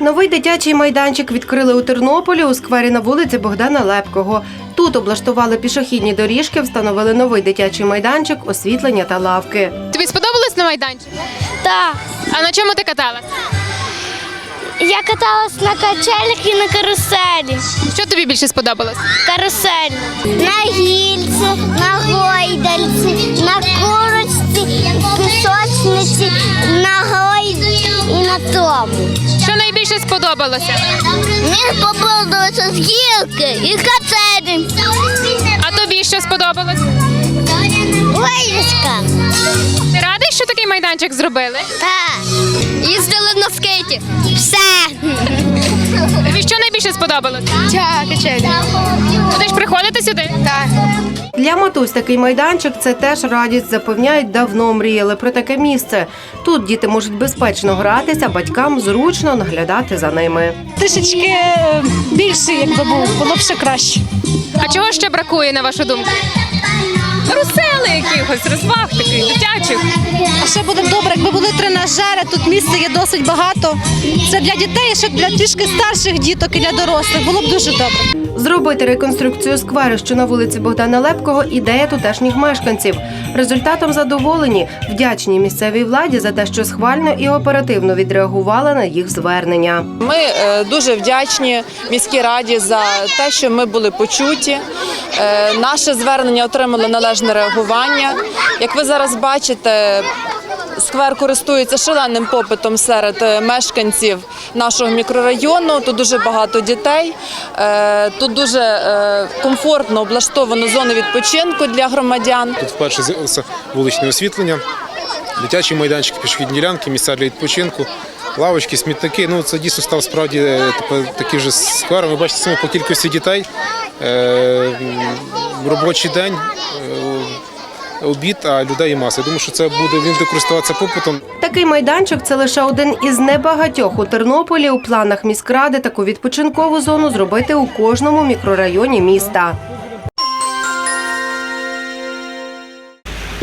Новий дитячий майданчик відкрили у Тернополі у сквері на вулиці Богдана Лепкого. Тут облаштували пішохідні доріжки, встановили новий дитячий майданчик, освітлення та лавки. Тобі сподобалось на майданчику? Так. А на чому ти каталась? Я каталась на качелях і на каруселі. Що тобі більше сподобалось? Карусель. На гільці, на гойдальці, на курочці, пісочниці, тому. Що найбільше сподобалося? Мені сподобалося з гілки і качелі. А тобі що сподобалось? Гойдочка. Ти радий, що такий майданчик зробили? Так. Їздили на скейті. Все. Тобі що найбільше сподобалось? Так, качелі. Будеш приходити сюди? Так. Для матусь такий майданчик це теж радість. Запевняють, давно мріяли про таке місце. Тут діти можуть безпечно гратися, батькам зручно наглядати за ними. трішечки е, більший, якби був, було б ще краще. А чого ще бракує, на вашу думку? Русели якихось, розваг таких дитячих. А ще буде б добре, якби були тренажери, тут місця є досить багато. Це для дітей, і ще для трішки старших діток і для дорослих. Було б дуже добре. Зробити реконструкцію скверу, що на вулиці Богдана Лепкого, ідея тутешніх мешканців. Результатом задоволені, вдячні місцевій владі за те, що схвально і оперативно відреагувала на їх звернення. Ми е, дуже вдячні міській раді за те, що ми були почуті. Е, Наше звернення отримало належне реагування. Як ви зараз бачите, сквер користується шаленим попитом серед е, мешканців нашого мікрорайону. Тут дуже багато дітей. Е, Тут дуже е, комфортно облаштовано зони відпочинку для громадян. Тут вперше з'явилося вуличне освітлення, дитячі майданчики, пішохідні ділянки, місця для відпочинку, лавочки, смітники. Ну це дійсно став справді тепер такий вже сквер. Ви бачите саме по кількості дітей. Робочий день. е, Обід, а людей маса. Я думаю, що це буде він буде користуватися попитом. Такий майданчик це лише один із небагатьох у Тернополі. У планах міськради таку відпочинкову зону зробити у кожному мікрорайоні міста.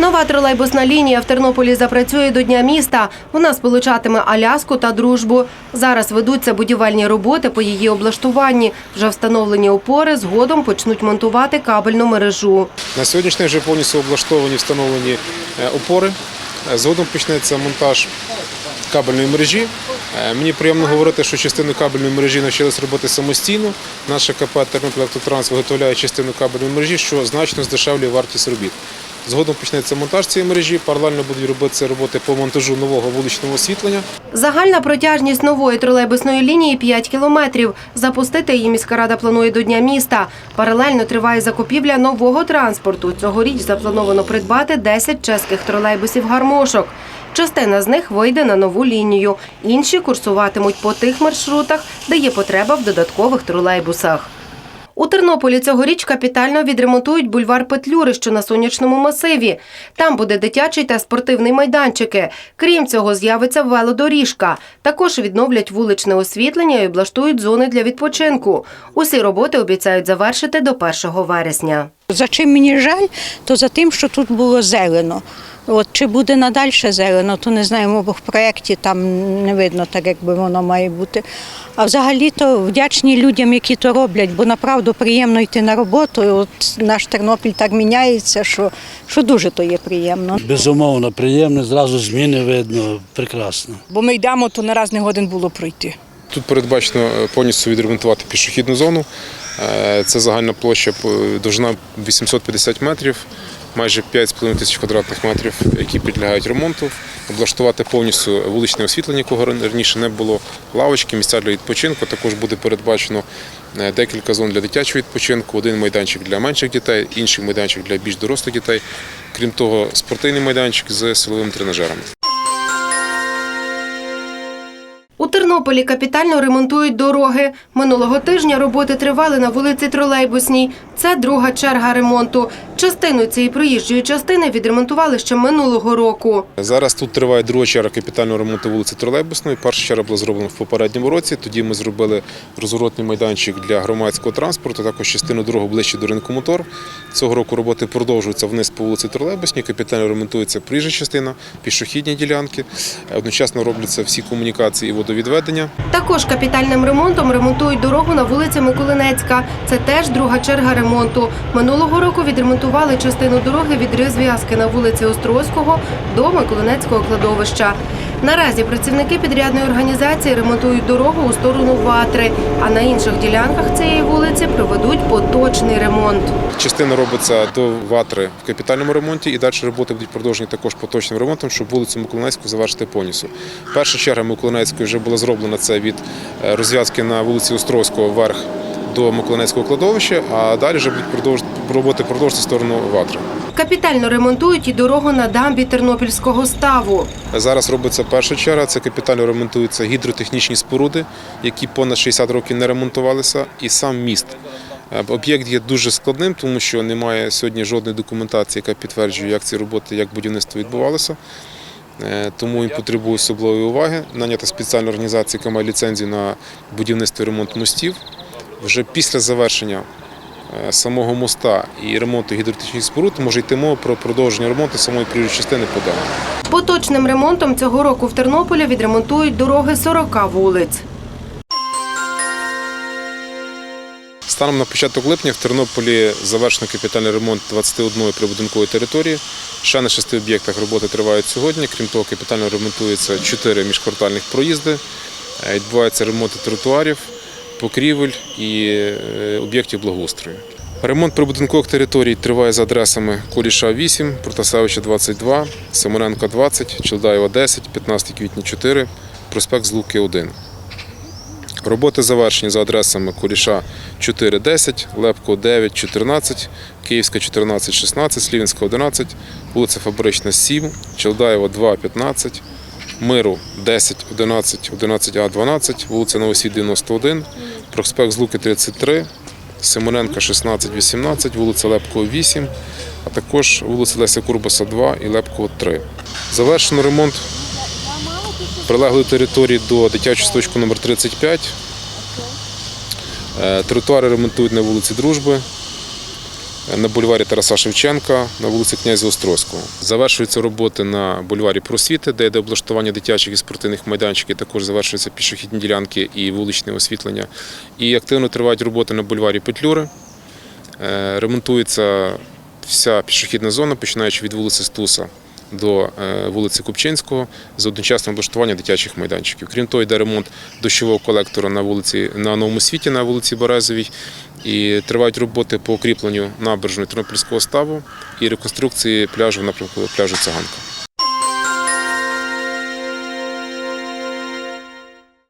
Нова тролейбусна лінія в Тернополі запрацює до Дня міста. Вона сполучатиме Аляску та дружбу. Зараз ведуться будівельні роботи по її облаштуванні. Вже встановлені опори згодом почнуть монтувати кабельну мережу. На сьогоднішній вже повністю облаштовані, встановлені е, опори. Е, Згодом почнеться монтаж кабельної мережі. Е, Мені приємно говорити, що частину кабельної мережі навчилися робити самостійно. Наше КП «Тернопіль Автотранс» виготовляє частину кабельної мережі, що значно здешевлює вартість робіт. Згодом почнеться монтаж цієї мережі. Паралельно будуть робитися роботи по монтажу нового вуличного освітлення. Загальна протяжність нової тролейбусної лінії 5 кілометрів. Запустити її міська рада планує до Дня міста. Паралельно триває закупівля нового транспорту. Цьогоріч заплановано придбати 10 чеських тролейбусів гармошок. Частина з них вийде на нову лінію. Інші курсуватимуть по тих маршрутах, де є потреба в додаткових тролейбусах. У Тернополі цьогоріч капітально відремонтують бульвар Петлюри, що на сонячному масиві. Там буде дитячий та спортивний майданчики. Крім цього, з'явиться велодоріжка. Також відновлять вуличне освітлення і облаштують зони для відпочинку. Усі роботи обіцяють завершити до 1 вересня. За чим мені жаль, то за тим, що тут було зелено. От чи буде надальше зелено, то не знаємо, бо в проєкті там не видно так, як би воно має бути. А взагалі то вдячні людям, які то роблять, бо направду приємно йти на роботу. От наш Тернопіль так міняється, що, що дуже то є приємно. Безумовно, приємно, зразу зміни видно, прекрасно. бо ми йдемо, то не раз не годин було пройти. Тут передбачено е, повністю відремонтувати пішохідну зону. Е, Це загальна площа е, довжина 850 метрів, майже 5,5 тисяч квадратних метрів, які підлягають ремонту. Облаштувати повністю вуличне освітлення, якого раніше не було, лавочки, місця для відпочинку. Також буде передбачено е, декілька зон для дитячого відпочинку, один майданчик для менших дітей, інший майданчик для більш дорослих дітей. Крім того, спортивний майданчик з силовими тренажерами. У Тернополі капітально ремонтують дороги. Минулого тижня роботи тривали на вулиці Тролейбусній. Це друга черга ремонту. Частину цієї проїжджої частини відремонтували ще минулого року. Зараз тут триває друга черга капітального ремонту вулиці Тролейбусної. Перша черга була зроблена в попередньому році. Тоді ми зробили розворотний майданчик для громадського транспорту, також частину дорогу ближче до ринку мотор. Цього року роботи продовжуються вниз по вулиці Тролейбусній. Капітально ремонтується проїжджа частина, пішохідні ділянки. Одночасно робляться всі комунікації і водовідведення. Також капітальним ремонтом ремонтують дорогу на вулиці Миколинецька. Це теж друга черга ремонту. Минулого року відремонтували частину дороги від розв'язки на вулиці Острозького до Миколинецького кладовища. Наразі працівники підрядної організації ремонтують дорогу у сторону Ватри, а на інших ділянках цієї вулиці проведуть поточний ремонт. Частина робиться до ватри в капітальному ремонті, і далі роботи будуть продовжені також поточним ремонтом, щоб вулицю Миколаївську завершити повністю. Перша черга Миколаївської вже була зроблена це від е, розв'язки на вулиці Островського вверх до Миколаївського кладовища, а далі вже будуть продовж... роботи продовжити в сторону ватри. Капітально ремонтують і дорогу на дамбі Тернопільського ставу. Зараз робиться перша черга. Це капітально ремонтуються гідротехнічні споруди, які понад 60 років не ремонтувалися, і сам міст. Е, Об'єкт є дуже складним, тому що немає сьогодні жодної документації, яка підтверджує, як ці роботи, як будівництво відбувалося. Е, Тому він потребує особливої уваги. Нанята спеціальна організація, яка має ліцензію на будівництво і ремонт мостів. Вже після завершення е, самого моста і ремонту гідротехнічних споруд може йти мова про продовження ремонту самої проїжджої частини по дамбі. Поточним ремонтом цього року в Тернополі відремонтують дороги 40 вулиць. Станом на початок липня в Тернополі завершено капітальний ремонт 21 прибудинкової території. Ще на шести об'єктах роботи тривають сьогодні. Крім того, капітально ремонтується чотири міжквартальних проїзди. Е, Відбуваються ремонти тротуарів, покрівель і е, об'єктів благоустрою. Ремонт прибудинкових територій триває за адресами Куліша 8, Протасевича 22, Семененка 20, Челдаєва 10, 15 квітня 4, проспект Злуки 1. Роботи завершені за адресами Куліша 410, Лепко 9, 14, Київська 14, 16, Слівінська 11, вулиця Фабрична 7, Челдаєва 2, 15, Миру 10, 11, 11А 12, вулиця Новосвіт 91, проспект Злуки 33, Симоненка 16, 18, вулиця Лепкова 8, а також вулиця Леся Курбаса 2 і Лепкова 3. Завершено ремонт прилеглої території до дитячого садочку номер 35. Е, Тротуари ремонтують на вулиці Дружби, на бульварі Тараса Шевченка, на вулиці Князя Острозького. Завершуються роботи на бульварі Просвіти, де йде облаштування дитячих і спортивних майданчиків, також завершуються пішохідні ділянки і вуличне освітлення. І активно тривають роботи на бульварі Петлюри. Е, Ремонтується вся пішохідна зона, починаючи від вулиці Стуса до е, вулиці Купчинського з одночасним облаштуванням дитячих майданчиків. Крім того, йде ремонт дощового колектора на вулиці на новому світі на вулиці Березовій. І тривають роботи по укріпленню набережної Тернопільського ставу і реконструкції пляжу в напрямку пляжу Циганка.